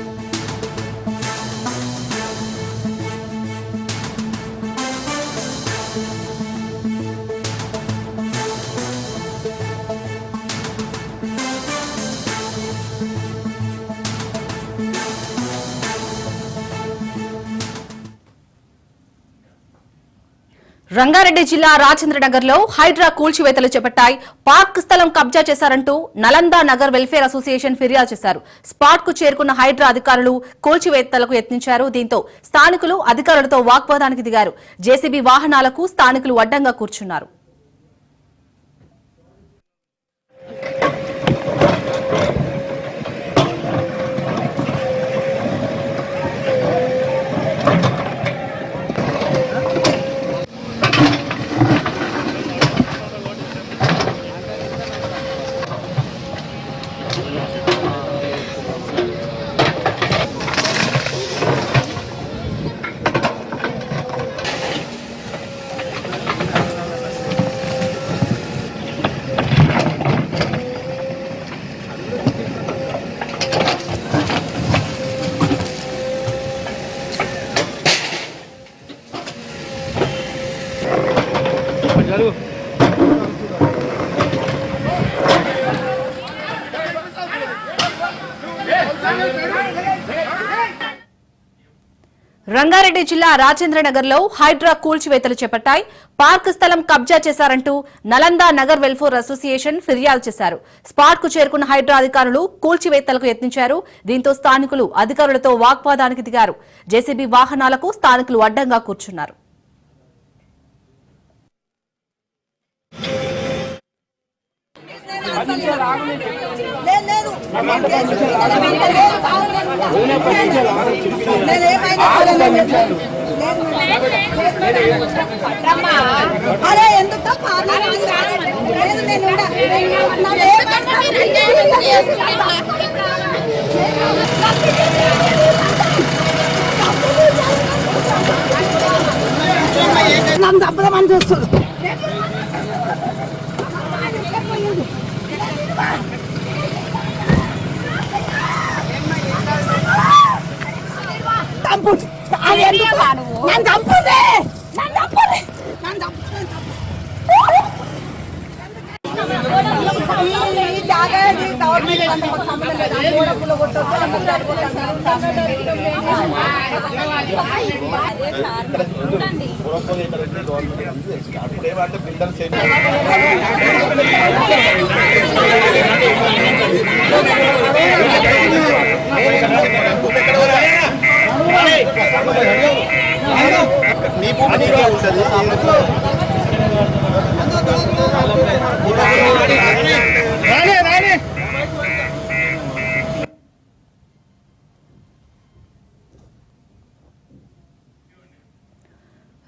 you Rangareddy జిల్లా రాజేంద్రనగర్లో హైడ్రా కూల్చివేతలు చేపట్టాయి. పార్క్ స్థలం కబ్జా చేశారంటూ నలంద నగర్ వెల్ఫేర్ అసోసియేషన్ ఫిర్యాదు చేశారు. స్పాట్కు చేరుకున్న హైడ్రా అధికారులు కూల్చివేతలకు యత్నించారు. దీంతో స్థానికులు అధికారులతో వాగ్వాదానికి దిగారు. జేసీబీ వాహనాలకు స్థానికులు అడ్డంగా కూర్చున్నారు. రంగారెడ్డి జిల్లా రాజేంద్రనగర్లో హైడ్రా కూల్చివేతలు చేపట్టాయి. పార్క్ స్థలం కబ్జా చేశారంటూ నలంద నగర్ వెల్ఫేర్ అసోసియేషన్ ఫిర్యాదు చేశారు. స్పాట్కు చేరుకున్న హైడ్రా అధికారులు కూల్చివేతలకు యత్నించారు. దీంతో స్థానికులు అధికారులతో వాగ్వాదానికి దిగారు. జేసీబీ వాహనాలకు స్థానికులు అడ్డంగా కూర్చున్నారు. అరే ఎందుకు తప్ప? లేదు నేను నన్ను నన్ను చంపదామని చూస్తుంది చంపు అది ఎందుకు? నన్ను చంపుదే నన్ను చంపుదే నన్ను చంపుదే ఈ జాగా అప్పుడేమంటే గవర్నమెంట్ సేమ్ మాకు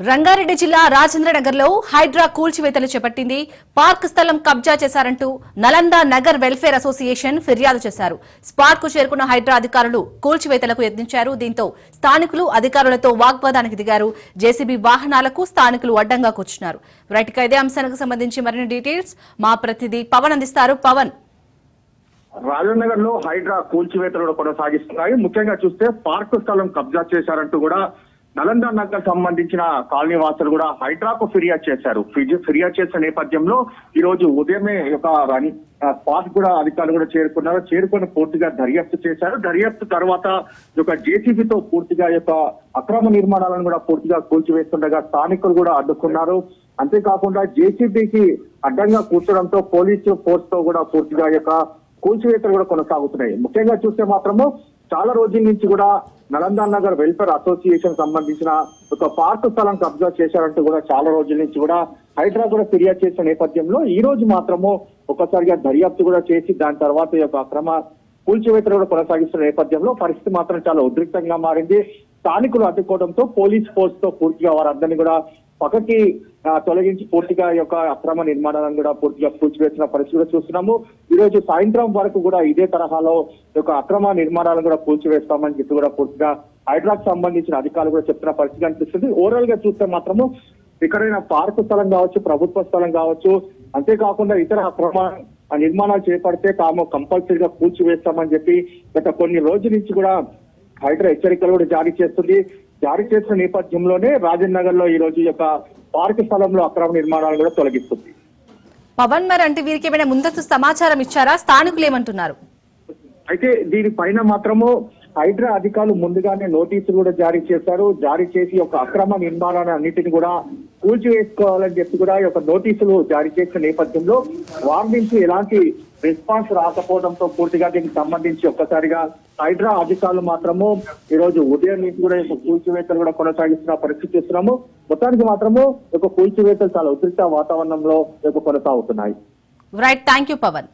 రంగారెడ్డి జిల్లా రాజేంద్రనగర్లో హైడ్రా కూల్చివేతలు చేపట్టింది. పార్క్ స్థలం కబ్జా చేశారంటూ నలంద నగర్ వెల్ఫేర్ అసోసియేషన్ ఫిర్యాదు చేశారు. స్పాట్కు చేరుకున్న హైడ్రా అధికారులు కూల్చివేతలకు యత్నించారు. దీంతో స్థానికులు అధికారులతో వాగ్వాదానికి దిగారు. జేసీబీ వాహనాలకు స్థానికులు అడ్డంగా కూర్చున్నారు. రైట్ ఇదే అంశానికి సంబంధించి మరిన్ని డీటెయిల్స్ మా ప్రతినిధి పవన్ అందిస్తారు. పవన్. రాజనగర్లో హైడ్రా కూల్చివేతలు కొనసాగిస్తున్నాయి. ముఖ్యంగా చూస్తే పార్కు స్థలం కబ్జా చేశారంటూ కూడా నలంద నగర్ సంబంధించిన కాలనీ వాసులు కూడా హైడ్రాకు ఫిర్యాదు చేశారు. ఫిర్యాదు చేసిన నేపథ్యంలో ఈ రోజు ఉదయమే ఒక రని స్పాట్ కూడా అధికారులు కూడా చేరుకున్నారు. చేరుకొని పూర్తిగా దర్యాప్తు చేశారు. దర్యాప్తు తర్వాత ఒక జేసీబీతో పూర్తిగా యొక్క అక్రమ నిర్మాణాలను కూడా పూర్తిగా కూల్చివేస్తుండగా స్థానికులు కూడా అడ్డుకున్నారు. అంతేకాకుండా జేసీబీకి అడ్డంగా కూర్చోడంతో పోలీసు ఫోర్స్తో కూడా పూర్తిగా యొక్క కూల్చివేతలు కూడా కొనసాగుతున్నాయి. ముఖ్యంగా చూస్తే మాత్రము చాలా రోజుల నుంచి కూడా నలందా నగర్ వెల్ఫేర్ అసోసియేషన్ సంబంధించిన ఒక పార్క్ స్థలం కబ్జా చేశారంటూ కూడా చాలా రోజుల నుంచి కూడా హైడ్రా కూడా ఫిర్యాదు చేసిన నేపథ్యంలో ఈ రోజు మాత్రము ఒక్కసారిగా దర్యాప్తు కూడా చేసి దాని తర్వాత ఈ యొక్క అక్రమ కూల్చివేతలు కూడా కొనసాగిస్తున్న నేపథ్యంలో పరిస్థితి మాత్రం చాలా ఉద్రిక్తంగా మారింది. స్థానికులు అడ్డుకోవడంతో పోలీస్ ఫోర్స్తో పూర్తిగా వారందరినీ కూడా పక్కకి తొలగించి పూర్తిగా యొక్క అక్రమ నిర్మాణాలను కూడా పూర్తిగా కూల్చివేసిన పరిస్థితి కూడా చూస్తున్నాము. ఈ రోజు సాయంత్రం వరకు కూడా ఇదే తరహాలో యొక్క అక్రమ నిర్మాణాలను కూడా కూల్చివేస్తామని చెప్పి కూడా పూర్తిగా హైడ్రాక్ సంబంధించిన అధికారులు కూడా చెప్తున్న పరిస్థితి అనిపిస్తుంది ఓవరాల్గా చూస్తే మాత్రము ఎక్కడైనా పార్కు స్థలం కావచ్చు ప్రభుత్వ స్థలం కావచ్చు అంతేకాకుండా ఇతర అక్రమ నిర్మాణాలు చేపడితే తాము కంపల్సరీగా కూల్చివేస్తామని చెప్పి గత కొన్ని రోజుల నుంచి కూడా హైడ్రా హెచ్చరికలు కూడా జారీ చేస్తుంది. జారీ చేసిన నేపథ్యంలోనే రాజన్ నగర్లో ఈ రోజు యొక్క పార్క్ స్థలంలో అక్రమ నిర్మాణాలు కూడా తొలగిస్తుంది. పవన్ మరి అంటే వీరికి ఏమైనా ముందస్తు సమాచారం ఇచ్చారా? స్థానికులు ఏమంటున్నారు? అయితే దీనిపైన మాత్రము హైడ్రా అధికారులు ముందుగానే నోటీసులు కూడా జారీ చేశారు. జారీ చేసి ఒక అక్రమ నిర్మాణాన్ని అన్నిటిని కూడా కూల్చివేసుకోవాలని చెప్పి కూడా ఈ యొక్క నోటీసులు జారీ చేసిన నేపథ్యంలో వారి నుంచి ఎలాంటి రెస్పాన్స్ రాకపోవడంతో పూర్తిగా దీనికి సంబంధించి ఒక్కసారిగా హైడ్రా అధికారులు మాత్రము ఈ రోజు ఉదయం నుంచి కూడా యొక్క కూల్చివేతలు కూడా కొనసాగిస్తున్న పరిస్థితి చూస్తున్నాము. మొత్తానికి మాత్రము యొక్క కూల్చివేతలు చాలా ఉద్రిక్త వాతావరణంలో యొక్క కొనసాగుతున్నాయి. Right thank you Pawan